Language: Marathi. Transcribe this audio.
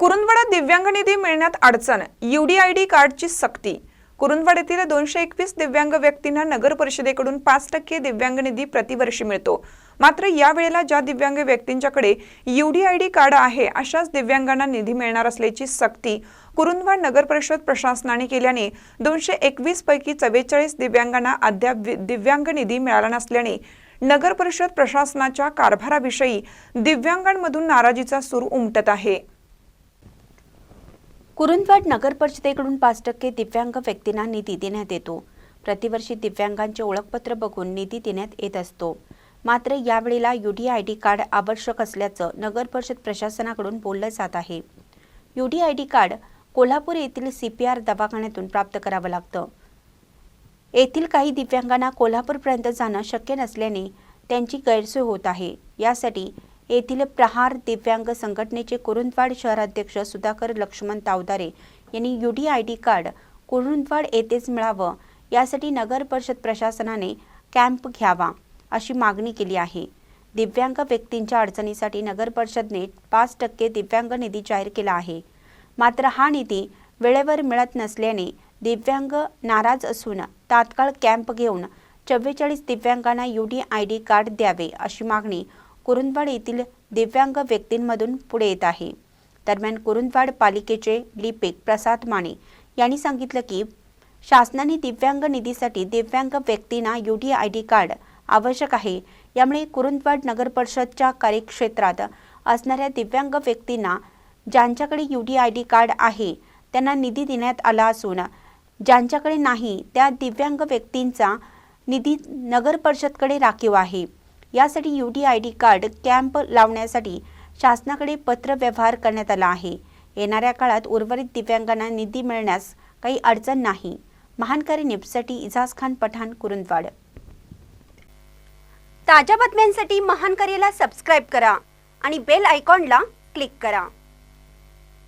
कुरुंदवाडा दिव्यांग निधी मिळण्यात अडचण यूडीआयडी कार्डची सक्ती. कुरुंदवाड येथील दोनशे एकवीस दिव्यांग व्यक्तींना नगर परिषदेकडून पाच टक्के दिव्यांग निधी प्रतिवर्षी मिळतो. मात्र या वेळेला ज्या दिव्यांग व्यक्तींच्याकडे यूडीआयडी कार्ड आहे अशाच दिव्यांगांना निधी मिळणार असल्याची सक्ती कुरुंदवाड नगर परिषद प्रशासनाने केल्याने दोनशे एकवीस पैकी चव्वेचाळीस दिव्यांगांना अद्याप दिव्यांग निधी मिळाला नसल्याने नगर परिषद प्रशासनाच्या कारभाराविषयी दिव्यांगांमधून नाराजीचा सूर उमटत आहे. कुरुंदवाड नगर परिषदेकडून पाच टक्के दिव्यांग व्यक्तींना निधी देण्यात येतो. प्रतिवर्षी दिव्यांगांचे ओळखपत्र बघून निधी देण्यात येत असतो. मात्र यावेळेला डी कार्ड आवश्यक असल्याचं नगर परिषद प्रशासनाकडून बोललं जात आहे. U D I D card Kolhapur येथील सी पी आर दवाखान्यातून प्राप्त करावं लागतं. येथील काही दिव्यांगांना कोल्हापूरपर्यंत जाणं शक्य नसल्याने त्यांची गैरसोय होत आहे. यासाठी येथील प्रहार दिव्यांग संघटनेचे कुरुंदवाड शहराध्यक्ष सुधाकर लक्ष्मण तावदारे यांनी U D I D card Kurundwad येथेच मिळावं यासाठी नगर परिषद प्रशासनाने कॅम्प घ्यावा अशी मागणी केली आहे. दिव्यांग व्यक्तींच्या अडचणीसाठी नगर परिषदने पाच टक्के दिव्यांग निधी जाहीर केला आहे. मात्र हा निधी वेळेवर मिळत नसल्याने दिव्यांग नाराज असून तात्काळ कॅम्प घेऊन चव्वेचाळीस दिव्यांगांना U D I D card द्यावे अशी मागणी कुरुंदवाड येथील दिव्यांग व्यक्तींमधून पुढे येत आहे. दरम्यान कुरुंदवाड पालिकेचे लिपिक प्रसाद माने यांनी सांगितलं की शासनाने दिव्यांग निधीसाठी दिव्यांग व्यक्तींना यूडी आय डी कार्ड आवश्यक आहे. यामुळे कुरुंदवाड नगर परिषदच्या कार्यक्षेत्रात असणाऱ्या दिव्यांग व्यक्तींना ज्यांच्याकडे यूडी आय डी कार्ड आहे त्यांना निधी देण्यात आला असून ज्यांच्याकडे नाही त्या दिव्यांग व्यक्तींचा निधी नगर परिषदकडे राखीव आहे. यासाठी U D I D card camp लावण्यासाठी शासनाकडे पत्र व्यवहार करण्यात आला आहे. येणाऱ्या काळात उर्वरित दिव्यांगांना निधी मिळण्यास काही अडचण नाही. महानकारी निपसाठी इजाज खान पठाण कुरुंदवाड. ताज्या बातम्यांसाठी महान सबस्क्राईब करा आणि बेल आयकॉनला क्लिक करा.